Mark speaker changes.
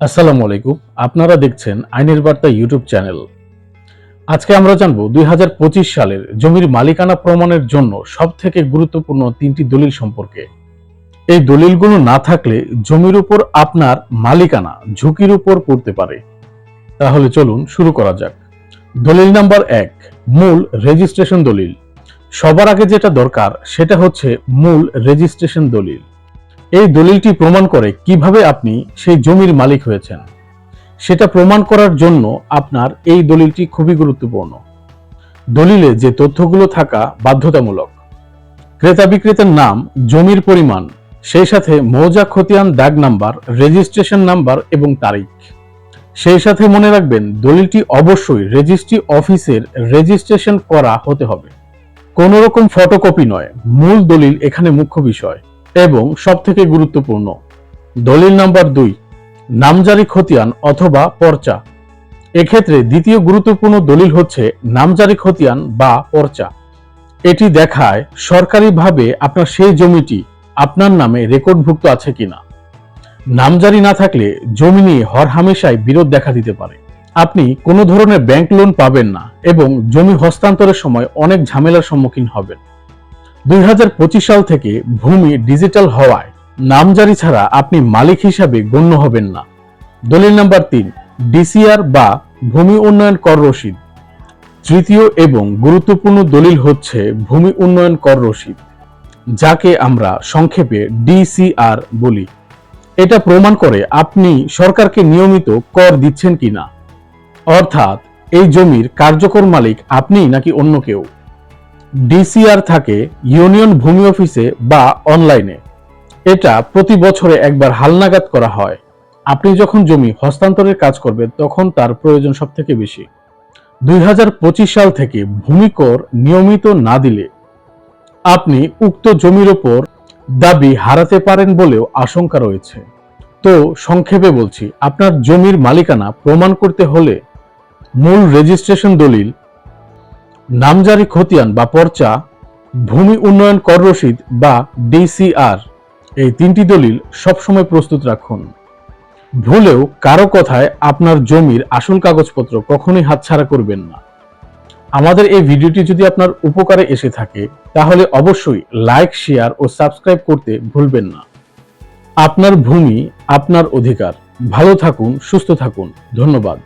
Speaker 1: আসসালামু আলাইকুম। আপনারা দেখছেন আইনের বার্তা ইউটিউব চ্যানেল। আজকে আমরা জানব দুই হাজার পঁচিশ সালের জমির মালিকানা প্রমাণের জন্য সবথেকে গুরুত্বপূর্ণ তিনটি দলিল সম্পর্কে। এই দলিলগুলো না থাকলে জমির উপর আপনার মালিকানা ঝুঁকির উপর পড়তে পারে। তাহলে চলুন শুরু করা যাক। দলিল নাম্বার এক, মূল রেজিস্ট্রেশন দলিল। সবার আগে যেটা দরকার সেটা হচ্ছে মূল রেজিস্ট্রেশন দলিল। এই দলিলটি প্রমাণ করে কীভাবে আপনি সেই জমির মালিক হয়েছেন। সেটা প্রমাণ করার জন্য আপনার এই দলিলটি খুবই গুরুত্বপূর্ণ। দলিলে যে তথ্যগুলো থাকা বাধ্যতামূলক। ক্রেতা বিক্রেতার নাম, জমির পরিমাণ, সেই সাথে মৌজা খতিয়ান দাগ নাম্বার, রেজিস্ট্রেশন নাম্বার এবং তারিখ। সেই সাথে মনে রাখবেন, দলিলটি অবশ্যই রেজিস্ট্রি অফিসের রেজিস্ট্রেশন করা হতে হবে। কোনো রকম ফটোকপি নয়। মূল দলিল এখানে মুখ্য বিষয়। এবং সবথেকে গুরুত্বপূর্ণ, দলিল নাম্বার দুই নামজারি খতিয়ান অথবা পর্চা। এক্ষেত্রে দ্বিতীয় গুরুত্বপূর্ণ দলিল হচ্ছে নামজারি খতিয়ান বা পর্চা। এটি দেখায় সরকারিভাবে আপনার সেই জমিটি আপনার নামে রেকর্ডভুক্ত আছে কিনা। নামজারি না থাকলে জমি নিয়ে হরহামেশাই বিরোধ দেখা দিতে পারে। আপনি কোনো ধরনের ব্যাংক লোন পাবেন না এবং জমি হস্তান্তরের সময় অনেক ঝামেলার সম্মুখীন হবেন। দুই হাজার পঁচিশ সাল থেকে ভূমি ডিজিটাল হওয়ায় নামজারি ছাড়া আপনি মালিক হিসাবে গণ্য হবেন না। দলিল নাম্বার তিন, ডিসিআর বা ভূমি উন্নয়ন কর রসিদ। তৃতীয় এবং গুরুত্বপূর্ণ দলিল হচ্ছে ভূমি উন্নয়ন কর রসিদ, যাকে আমরা সংক্ষেপে ডিসিআর বলি। এটা প্রমাণ করে আপনি সরকারকে নিয়মিত কর দিচ্ছেন কিনা। অর্থাৎ এই জমির কার্যকর মালিক আপনি নাকি অন্য কেউ? ডিসিআর থাকে ইউনিয়ন ভূমি অফিসে বা অনলাইনে। এটা প্রতি বছরে একবার হালনাগাদ করা হয়। আপনি যখন জমি হস্তান্তরের কাজ করবেন, তখন তার প্রয়োজন সব থেকে বেশি। দুই হাজার পঁচিশ সাল থেকে ভূমি কর নিয়মিত না দিলে আপনি উক্ত জমির ওপর দাবি হারাতে পারেন বলেও আশঙ্কা রয়েছে। তো সংক্ষেপে বলছি, আপনার জমির মালিকানা প্রমাণ করতে হলে মূল রেজিস্ট্রেশন দলিল নামজারি খতিয়ান বা পর্চা, ভূমি উন্নয়ন কর রসিদ বা ডিসিআর। এই তিনটি দলিল সবসময় প্রস্তুত রাখুন। ভুলেও কারও কথায় আপনার জমির আসল কাগজপত্র কখনোই হাতছাড়া করবেন না। আমাদের এই ভিডিওটি যদি আপনার উপকারে এসে থাকে, তাহলে অবশ্যই লাইক, শেয়ার ও সাবস্ক্রাইব করতে ভুলবেন না। আপনার ভূমি, আপনার অধিকার। ভালো থাকুন, সুস্থ থাকুন। ধন্যবাদ।